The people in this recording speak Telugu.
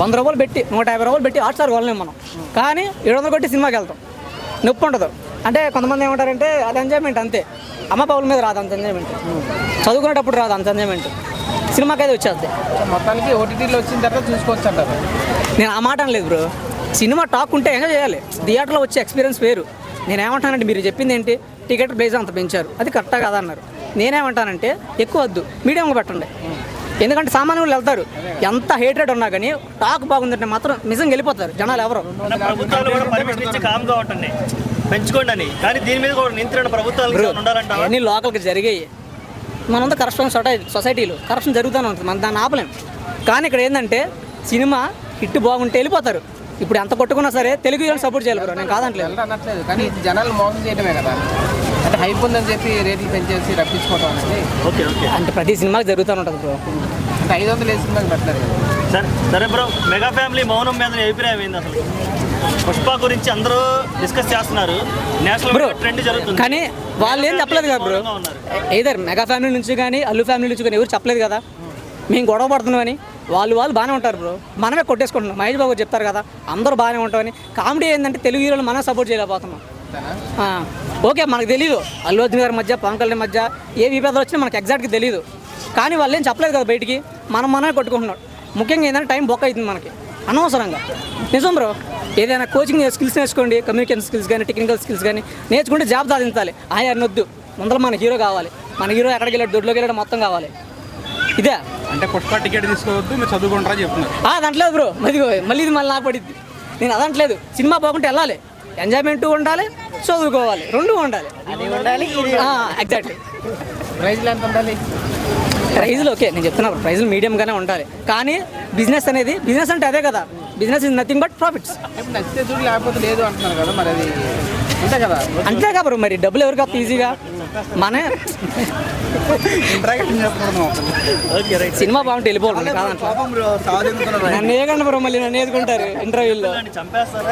వంద రూపాయలు పెట్టి నూట యాభై రూపాయలు పెట్టి హాట్స్టార్ కొనలేము మనం. కానీ ఏడు వందలు కొట్టి సినిమాకి వెళ్తాం. నొప్పి ఉండదు. అంటే కొంతమంది ఏమంటారంటే అది ఎంజాయ్మెంట్ అంతే. అమ్మ పౌల మీద రాదు అంత ఎంజాయ్మెంట్ చదువుకునేటప్పుడు రాదు అంత ఎంజాయ్మెంట్ సినిమాకి అయితే వచ్చేది మొత్తానికి ఓటీటీలో వచ్చిన తర్వాత చూసుకోవచ్చు అంటారు నేను ఆ మాట అనలేదు బ్రో. సినిమా టాక్ ఉంటే ఎంజాయ్ చేయాలి. థియేటర్లో వచ్చే ఎక్స్పీరియన్స్ వేరు. నేనేమంటానంటే మీరు చెప్పింది ఏంటి? టికెట్ ప్రైస్ అంత పెంచారు. అది కరెక్టా కదా అన్నారు. నేనేమంటానంటే ఎక్కువ వద్దు. మీడియంగా పెట్టండి. ఎందుకంటే సామాన్యులు వెళ్తారు. ఎంత హేట్రేట్ ఉన్నా కానీ టాక్ బాగుందంటే మాత్రం నిజంగా వెళ్ళిపోతారు జనాలు ఎవరు. అన్న ప్రభుత్వాలు కూడా పర్మిషన్ ఇచ్చి కామ్ కావటండి పెంచుకోండి అని. కానీ దీని మీద కూడా నియంత్రణ ప్రభుత్వాలు అన్ని లోకల్కి జరిగాయి. మనంతా కరప్షన్ సొసై- సొసైటీలో కరప్షన్ జరుగుతూనే ఉంటుంది. మనం దాన్ని ఆపలేం. కానీ ఇక్కడ ఏంటంటే సినిమా హిట్ బాగుంటే వెళ్ళిపోతారు. ఇప్పుడు ఎంత కొట్టుకున్నా సరే తెలుగు సపోర్ట్ చేయాలి బ్రో. నేను కాదంటలేదు. కానీ జనాలు మోసం చేయడమే కదా. హైప్ ఉందని చెప్పి రేట్లు పెంచేసి రప్పించుకోవడం అనేది ఓకే ఓకే. అంటే ప్రతి సినిమాకి జరుగుతూ ఉంటుంది బ్రో. అంటే ఐదు వందలు వేసి సినిమాకి పెట్టలేదు. సరే సరే బ్రో మెగా ఫ్యామిలీ మౌనం మీద అభిప్రాయం ఏంది అసలు? పుష్ప గురించి అందరూ డిస్కస్ చేస్తున్నారు. నేషనల్ బ్రో ట్రెండ్ జరుగుతుంది. కానీ వాళ్ళు ఏం చెప్పలేదు కదా బ్రో. ఏదర్ మెగా ఫ్యామిలీ నుంచి కానీ అల్లు ఫ్యామిలీ నుంచి కానీ ఎవరు చెప్పలేదు కదా. మేము గొడవ పడుతున్నామని వాళ్ళు వాళ్ళు బాగానే ఉంటారు బ్రో. మనమే కొట్టేసుకుంటున్నాం. మహేష్ బాబు చెప్తారు కదా అందరూ బాగానే ఉంటామని కామెడీ ఏంటంటే తెలుగు హీరోలు మనం సపోర్ట్ చేయలేకపోతున్నాం. ఓకే మనకు తెలియదు అల్లు అర్జున్ గారి మధ్య పవన్ కళ్యాణ్ మధ్య ఏ విభేదాలు వచ్చినా మనకు ఎగ్జాక్ట్గా తెలియదు కానీ వాళ్ళు ఏం చెప్పలేదు కదా బయటికి? మనం మనమే కొట్టుకుంటున్నాం. ముఖ్యంగా ఏంటంటే టైం బొక్క అవుతుంది మనకి. అనవసరంగా. నిజం బ్రో. ఏదైనా కోచింగ్ స్కిల్స్ నేర్చుకోండి కమ్యూనికేషన్ స్కిల్స్ కానీ టెక్నికల్ స్కిల్స్ కానీ నేర్చుకుంటే జాబ్ సాధించాలి. ఆయా నొద్దు ముందర మన హీరో కావాలి. మన హీరో ఎక్కడికి వెళ్ళాడు? దొడ్లోకి వెళ్ళాడు? మొత్తం కావాలి. ఇదే. అంటే పుష్ప టికెట్ తీసుకోవద్దు మీరు చదువుకుంటారా చెప్తున్నారు. ఆ, అదంటలేదు బ్రో. మళ్ళీ మళ్ళీ ఇది మళ్ళీ నాకు పడిద్ది. నేను అదంటలేదు. సినిమా బాగుంటే వెళ్ళాలి. ఎంజాయ్మెంట్ ఉండాలి చదువుకోవాలి. రెండు ఉండాలి. అది ఉండాలి ఎగ్జాక్ట్లీ ప్రైజ్లు ఎంత ఉండాలి? ప్రైజ్లు ఓకే నేను చెప్తున్నా ప్రైజ్లు మీడియంగానే ఉండాలి. కానీ బిజినెస్ అనేది బిజినెస్ అంటే అదే కదా. Business is nothing but profits ఇప్పుడు నచ్చితే చూడు లేకపోతే లేదు అంటున్నారు కదా మరి అది అంతే కదా? అంతే కదా బ్రో మరి డబ్బులు ఎవరికి వస్తాయి ఈజీగా. మనే సినిమా బాగుంటే వెళ్ళిపోవాలి కాదంటే నన్ను ఏకండి బ్రో మళ్ళీ నన్ను ఏదుకుంటారు ఇంటర్వ్యూలో చంపేస్తారు?